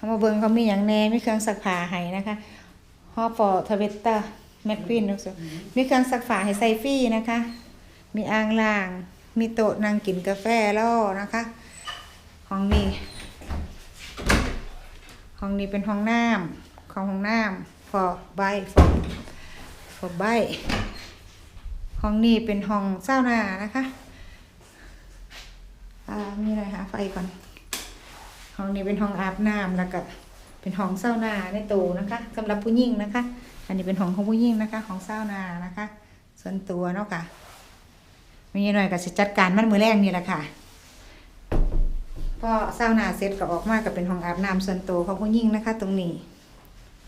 เขามาเบิ่งเขามีอย่างแน่มีเครื่องซักผ้าให้นะคะฮอปอทเวตตาแมคควีนรู้สึกมีเครื่องซักผ้าให้ใส่ฟรีนะคะ มีอ่างล้าง มีโต๊ะนั่งกินกาแฟแล้วนะคะ ห้องนี้ ห้องนี้เป็นห้องน้ำของห้องน้ำ for ใบ for for ใบห้องนี้เป็นห้องเศร้านานะคะ อ่า มีอะไรหาไฟก่อน ห้องนี้เป็นห้องอาบน้ำแล้วก็เป็นห้องเศร้านาในตู้นะคะสำหรับผู้หญิงนะคะ อันนี้เป็นห้องของผู้หญิงนะคะ ของเศร้านานะคะ ส่วนตัวเนาะค่ะมีหน่อยก็จะจัดการมันมือแรกนี่แหละค่ะพอเศร้านาเสร็จก็ออกมาก็เป็นห้องอาบน้ำส่วนตัวของผู้หญิงนะคะ ตรงนี้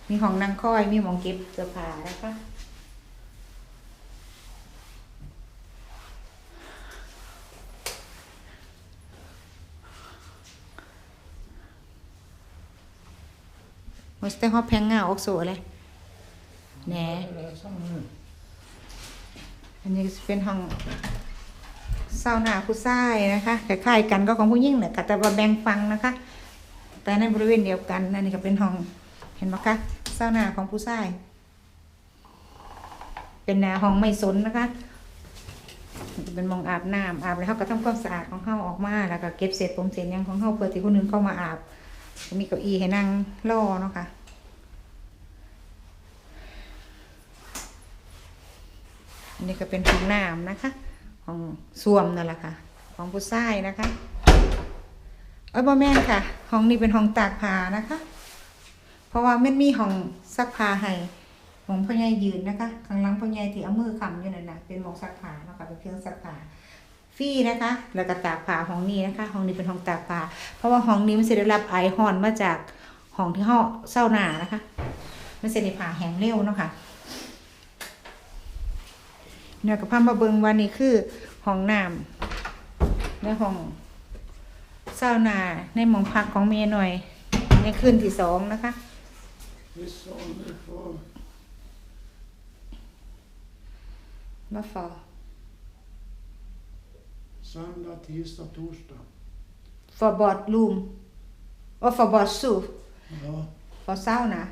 มีห้องนั่งคอยมีหมองเก็บเสื้อผ้านะคะ Måste ha pengar också eller? Nej. อันนี้เป็นห้องเศร้าหนาผู้ชายนะคะคล้ายๆกันก็ของผู้หญิงแหละค่ะแต่ว่าแบ่งฟังนะคะ แต่ในบริเวณเดียวกันนั่นนี่ก็เป็นห้องเห็นไหมคะเศร้าหนาของผู้ชาย เป็นแนวห้องไม่สนนะคะเป็นมองอาบน้ำอาบแล้วเขาก็ทำความสะอาดของเขาออกมาแล้วก็เก็บเศษผมเศษยังของเขาเพื่อที่คนนึงเข้ามาอาบ มีเก้าอี้ให้นั่งรอเนาะค่ะอันนี้ก็เป็นห้องน้ำนะคะห้องส้วมนั่นแหละค่ะ ของผู้ชายนะคะเอ้ยบ่แม่นค่ะ ห้องนี้เป็นห้องตากผ้านะคะ เพราะว่ามันมีห้องซักผ้าให้ของพ่อใหญ่ยืนนะคะข้างหลังพ่อใหญ่ที่เอามือคำอยู่นั่นนะเป็นหมองซักผ้าเนาะค่ะเป็นเครื่องซักผ้า ฟรีนะคะ แล้วก็ตากผ้าห้องนี้นะคะห้องนี้เป็นห้องตากผ้าเพราะว่าห้องนี้มันจะได้รับไอฮอนมาจากห้องที่ห้องเศร้าหนานะคะ มันจะได้ผ่าแห้งเร็วเนาะค่ะเนี่ยกับพามาเบิงวันนี้คือห้องน้ำในห้องเศร้านาในหมองพักของเมียหน่อยในคืนที่สองนะคะ This only for มาฟอ söndag, tisdag, torsdag. ฟอบอดลูมโอฟอบอดสู Ja, ฟอเศร้านะ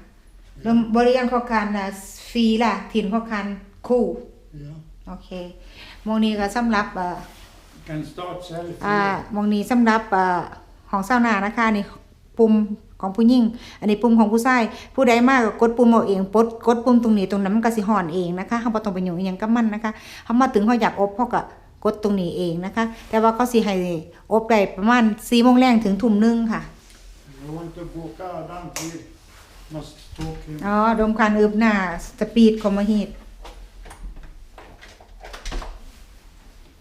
ลมบริการข้อการนะฟรีล่ะถิ่นข้อการคู่ ja. โอเคหมองนี้ก็สำหรับเอ่อ Kan start själv. อ่ามองนี้สำหรับอ่าของเศร้าหนานะคะนี่ปุ่มของผู้หญิง อันนี้ปุ่มของผู้ชาย ผู้ใดมากก็กดปุ่มเอาเองปดกดปุ่มตรงนี้ตรงนั้นมันก็สิห่อนเองนะคะเขาบ่ต้องไปยุ่งอิหยังกับมันนะคะเขามาถึงเขาอยากอบเขาก็ กดตรงนี้เองนะคะ แต่ว่าเขาสิให้อบได้ประมาณ4โมงแรงถึงทุ่มหนึงค่ะ Jag har inte bokat den tid. Måste stå kul. อ๋อดมควันอึบหน้าสปีดคอมฮีต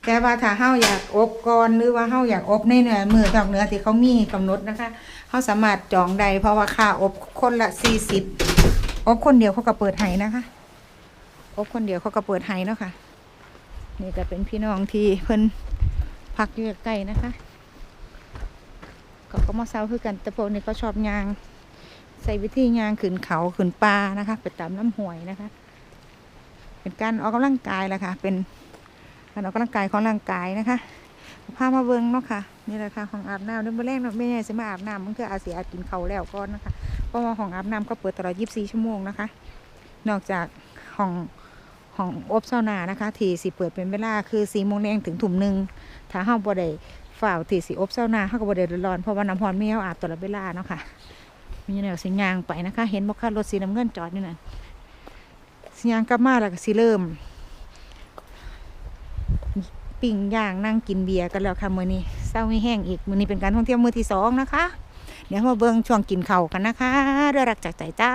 แต่ว่าถ้าเฮาอยากอบก่อนหรือว่าเฮาอยากอบในเนื้อมือดอกเนื้อที่เขามีกำหนดนะคะเฮาสามารถจองได้เพราะว่าค่าอบคนละ40อบคนเดียวเขาก็เปิดให้นะคะ อบคนเดียวเขาก็เปิดให้เนาะค่ะ นี่ก็เป็นพี่น้องที่เพิ่นพักอยู่ใกล้นะคะ ก็ก็มาเซาคือกันแต่พวกนี้เขาชอบยาง ใส่วิธียางขึ้นเขาขึ้นป่านะคะ ไปตามน้ำห้วยนะคะ เป็นการออกกำลังกายแหละค่ะ เป็นการออกกำลังกายของร่างกายนะคะพามาเบิ้งเนาะค่ะนี่แหละค่ะของอาบน้ำเดินไปแรกเนาะไม่ใช่สิมาอาบน้ำมันคืออาเสียอากินเขาแล้วก่อนนะคะเพราะว่าของอาบน้ำก็เปิดตลอด 24 ชั่วโมงนะคะ นอกจากของ ของอบเซานานะคะ ที่สิเปิดเป็นเวลาคือ4โมงแรงถึงทุ่มหนึ่งถ้าเฮาบ่ได้ฝ่าวที่สิอบเซานาเฮาก็บ่ได้เดือดร้อนเพราะว่าน้ำร้อนมีเฮาอาบตลอดเวลาเนาะค่ะ มีแนวสิยางไปนะคะ เห็นบ่คะรถสีน้ำเงินจอดอยู่นั่นสิยางกลับมาแล้วก็สิเริ่มปิ่งย่างนั่งกินเบียร์กันแล้วค่ะมื้อนี้เศร้าไม่แห้งอีกมื้อนี้เป็นการท่องเที่ยวมื้อที่สองนะคะ เดี๋ยวมาเบิ่งช่วงกินเข้ากันนะคะด้วยรักจากใจจ้า